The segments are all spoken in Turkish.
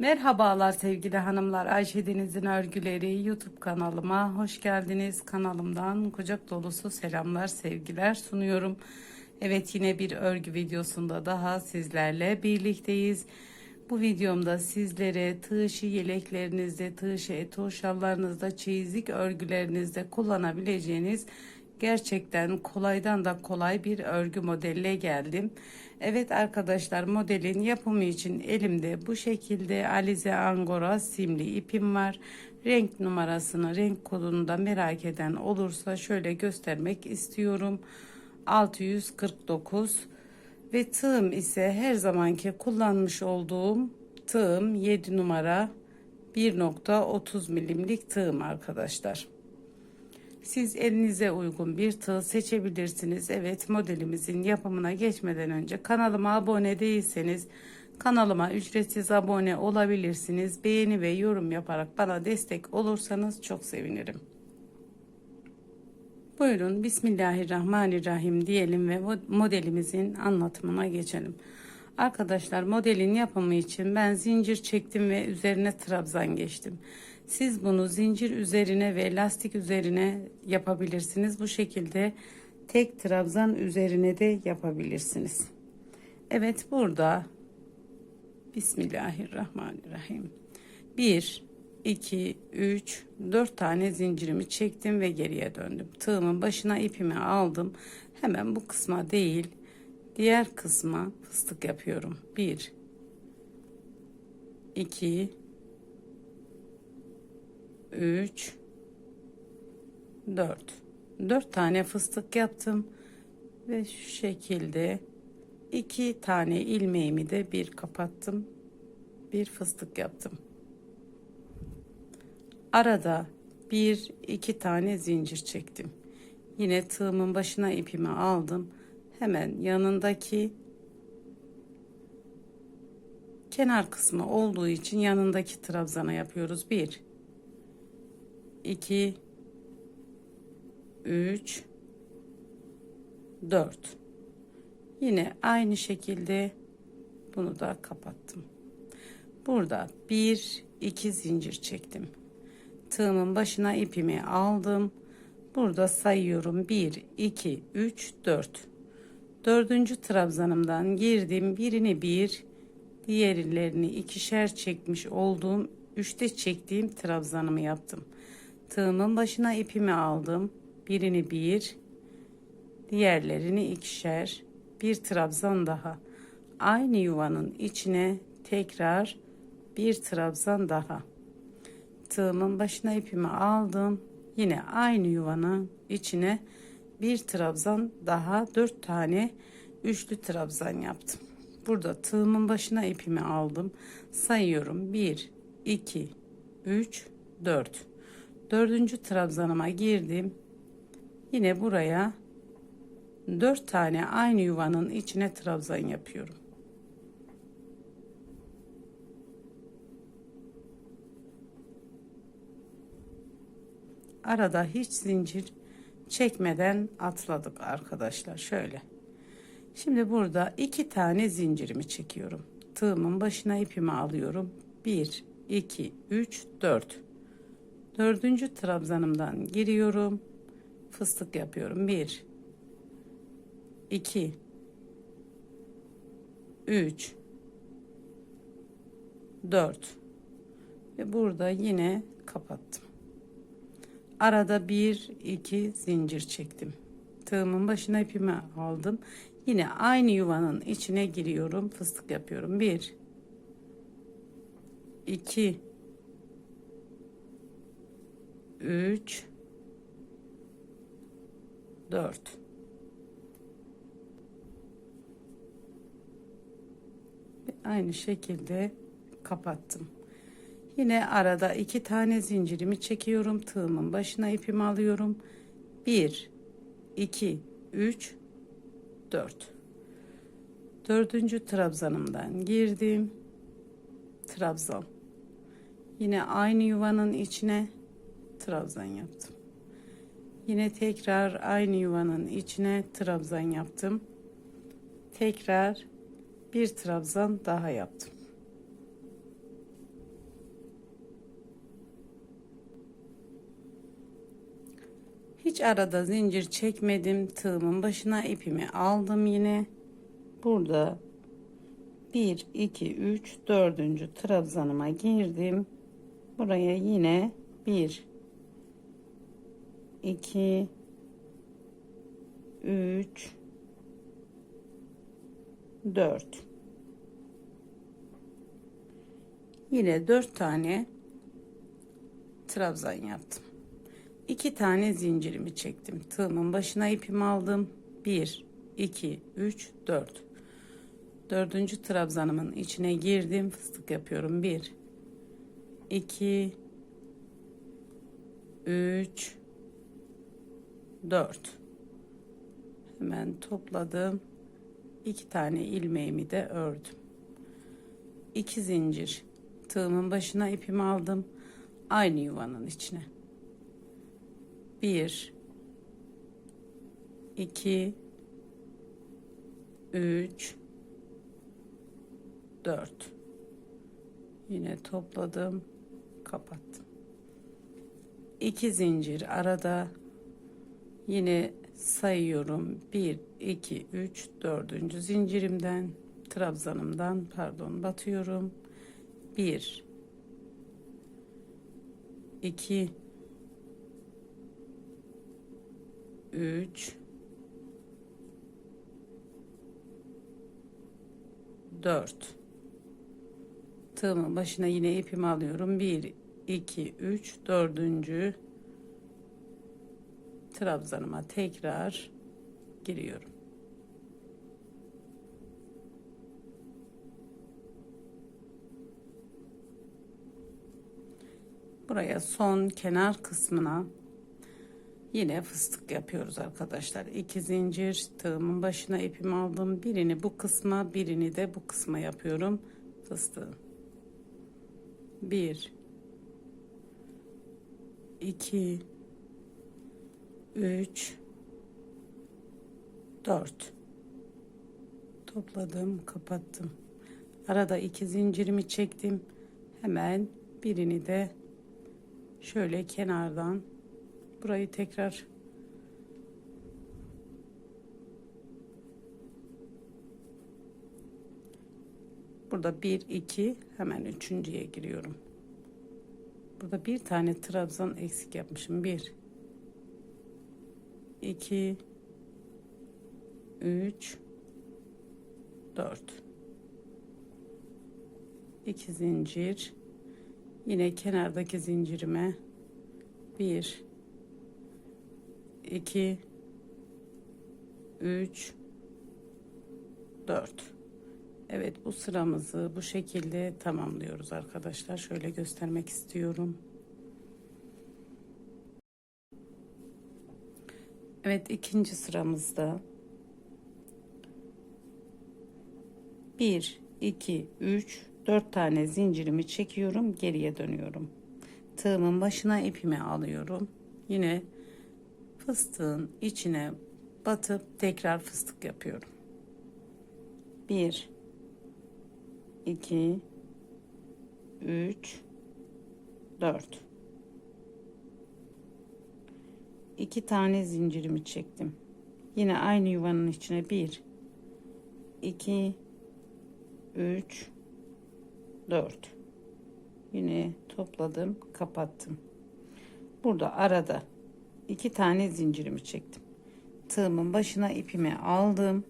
Merhabalar sevgili hanımlar. Ayşe Deniz'in örgüleri YouTube kanalıma hoş geldiniz. Kanalımdan kucak dolusu selamlar, sevgiler sunuyorum. Evet yine bir örgü videosunda daha sizlerle birlikteyiz. Bu videomda sizlere tığ yeleklerinizde, tığ etoş şallarınızda, örgülerinizde kullanabileceğiniz gerçekten kolaydan da kolay bir örgü modeliyle geldim. Evet arkadaşlar modelin yapımı için elimde bu şekilde Alize Angora simli ipim var. Renk numarasını, renk kodunu da merak eden olursa şöyle göstermek istiyorum. 649 ve tığım ise her zamanki kullanmış olduğum tığım 7 numara 1.30 milimlik tığım arkadaşlar. Siz elinize uygun bir tığ seçebilirsiniz. Evet modelimizin yapımına geçmeden önce kanalıma abone değilseniz kanalıma ücretsiz abone olabilirsiniz. Beğeni ve yorum yaparak bana destek olursanız çok sevinirim. Buyurun Bismillahirrahmanirrahim diyelim ve modelimizin anlatımına geçelim. Arkadaşlar modelin yapımı için ben zincir çektim ve üzerine trabzan geçtim. Siz bunu zincir üzerine ve lastik üzerine yapabilirsiniz. Bu şekilde tek trabzan üzerine de yapabilirsiniz. Evet burada Bismillahirrahmanirrahim. 1 2 3 4 tane zincirimi çektim ve geriye döndüm. Tığımın başına ipimi aldım. Hemen bu kısma değil, diğer kısma fıstık yapıyorum. 1 2 3 4 4 tane fıstık yaptım ve şu şekilde iki tane ilmeğimi de bir kapattım bir fıstık yaptım. Arada bir iki tane zincir çektim. Yine tığımın başına ipimi aldım. Hemen yanındaki kenar kısmı olduğu için yanındaki trabzana yapıyoruz. Bir 2 3 4 yine aynı şekilde bunu da kapattım. Burada bir iki zincir çektim. Tığımın başına ipimi aldım. Burada sayıyorum. 1 2 3 4 dördüncü trabzanımdan girdim. Birini bir diğerlerini ikişer çekmiş olduğum üçte çektiğim trabzanımı yaptım tığımın başına ipimi aldım. Birini bir, diğerlerini ikişer, bir trabzan daha. Aynı yuvanın içine tekrar bir trabzan daha. Tığımın başına ipimi aldım. Yine aynı yuvanın içine bir trabzan daha dört tane üçlü trabzan yaptım. Burada tığımın başına ipimi aldım. Sayıyorum. 1, 2, 3, 4 dördüncü trabzanıma girdim. Yine buraya dört tane aynı yuvanın içine trabzan yapıyorum. Arada hiç zincir çekmeden atladık arkadaşlar. Şöyle. Şimdi burada iki tane zincirimi çekiyorum. Tığımın başına ipimi alıyorum. 1 2 3 4 dördüncü trabzanımdan giriyorum. Fıstık yapıyorum. Bir iki üç dört. Ve burada yine kapattım. Arada bir iki zincir çektim. Tığımın başına ipimi aldım. Yine aynı yuvanın içine giriyorum. Fıstık yapıyorum. Bir iki 3 4 aynı şekilde kapattım. Yine arada iki tane zincirimi çekiyorum. Tığımın başına ipimi alıyorum. 1 2 3 4 Dördüncü trabzanımdan girdim. Trabzan. Yine aynı yuvanın içine trabzan yaptım. Yine tekrar aynı yuvanın içine trabzan yaptım. Tekrar bir trabzan daha yaptım. Hiç arada zincir çekmedim. Tığımın başına ipimi aldım yine. Burada 1 2 3 4. trabzanıma girdim. Buraya yine 1 2 3 4 Yine 4 tane trabzan yaptım. 2 tane zincirimi çektim. Tığımın başına ipimi aldım. 1 2 3 4 Dördüncü trabzanımın içine girdim. Fıstık yapıyorum. 1 2 3 4 Hemen topladım. 2 tane ilmeğimi de ördüm. 2 zincir tığımın başına ipimi aldım. Aynı yuvanın içine. 1 2 3 4 Yine topladım, kapattım. 2 zincir arada yine sayıyorum. 1 2 3 4. zincirimden trabzanımdan pardon batıyorum. 1 2 3 4 tığımın başına yine ipimi alıyorum 1 2 3 4. trabzanıma tekrar giriyorum. Buraya son kenar kısmına yine fıstık yapıyoruz arkadaşlar. İki zincir tığımın başına ipimi aldım. Birini bu kısma birini de bu kısma yapıyorum fıstığım 1 2 3 4 topladım kapattım. Arada iki zincirimi çektim. Hemen birini de şöyle kenardan burayı tekrar Burada 1 2 hemen üçüncüye giriyorum. Burada bir tane trabzan eksik yapmışım. 1 2 3 4 2 zincir yine kenardaki zincirime 1 2 3 4 Evet bu sıramızı bu şekilde tamamlıyoruz arkadaşlar. Şöyle göstermek istiyorum. Evet ikinci sıramızda. 1 2 3 4 tane zincirimi çekiyorum geriye dönüyorum. Tığımın başına ipimi alıyorum. Yine fıstığın içine batıp tekrar fıstık yapıyorum. 1 2 3 4 2 tane zincirimi çektim. Yine aynı yuvanın içine 1 2 3 4 Yine topladım, kapattım. Burada arada iki tane zincirimi çektim. Tığımın başına ipimi aldım.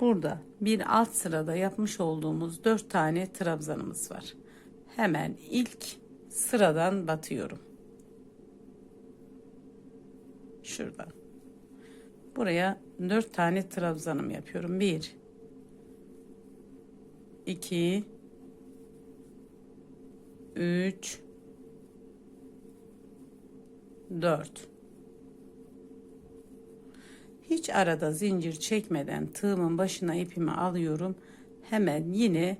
Burada bir alt sırada yapmış olduğumuz dört tane trabzanımız var. Hemen ilk sıradan batıyorum. Şuradan. Buraya dört tane trabzanım yapıyorum. Bir, iki, üç, dört. Hiç arada zincir çekmeden tığımın başına ipimi alıyorum. Hemen yine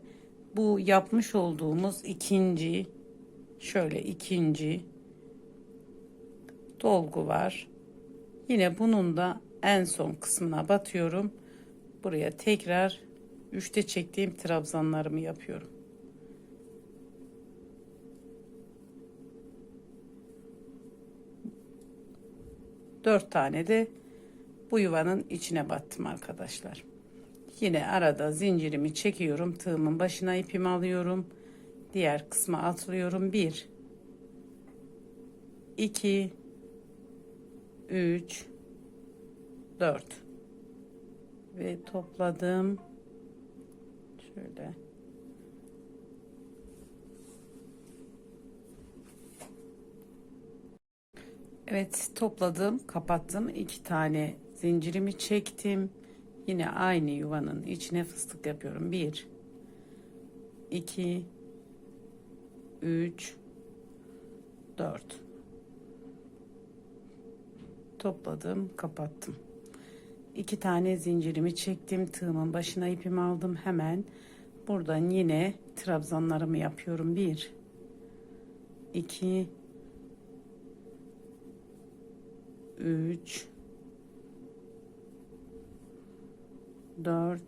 bu yapmış olduğumuz ikinci şöyle ikinci dolgu var. Yine bunun da en son kısmına batıyorum. Buraya tekrar üçte çektiğim trabzanlarımı yapıyorum. 4 tane de bu yuvanın içine battım arkadaşlar. Yine arada zincirimi çekiyorum. Tığımın başına ipimi alıyorum. Diğer kısma atlıyorum. 1 2 3 4 ve topladım. Şöyle. Evet topladım kapattım. İki tane zincirimi çektim. Yine aynı yuvanın içine fıstık yapıyorum. Bir iki üç dört topladım kapattım. İki tane zincirimi çektim tığımın başına ipimi aldım hemen. Buradan yine trabzanlarımı yapıyorum. Bir iki 3 4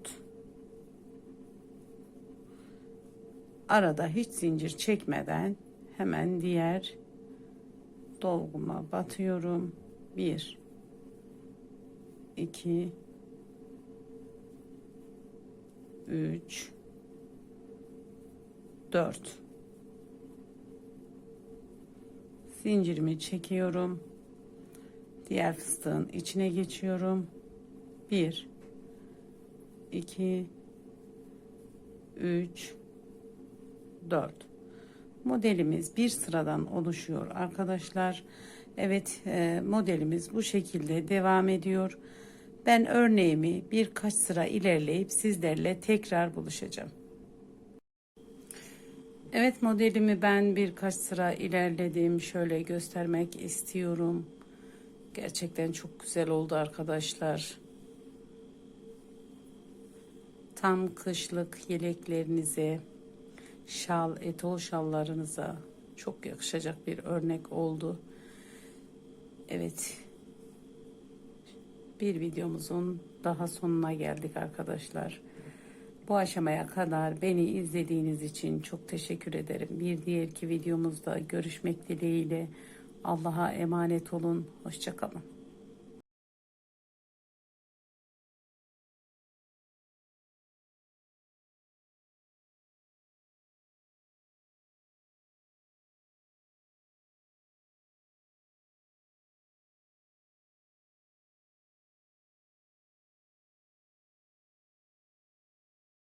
arada hiç zincir çekmeden hemen diğer dolguma batıyorum 1 2 3 4 zincirimi çekiyorum. Diğer fıstığın içine geçiyorum. 1 2 3 4 Modelimiz bir sıradan oluşuyor arkadaşlar. Evet e, modelimiz bu şekilde devam ediyor. Ben örneğimi birkaç sıra ilerleyip sizlerle tekrar buluşacağım. Evet modelimi ben birkaç sıra ilerledim. Şöyle göstermek istiyorum. Gerçekten çok güzel oldu arkadaşlar. Tam kışlık yeleklerinize, şal, etol şallarınıza çok yakışacak bir örnek oldu. Evet. Bir videomuzun daha sonuna geldik arkadaşlar. Bu aşamaya kadar beni izlediğiniz için çok teşekkür ederim. Bir diğerki videomuzda görüşmek dileğiyle. Allah'a emanet olun. Hoşçakalın.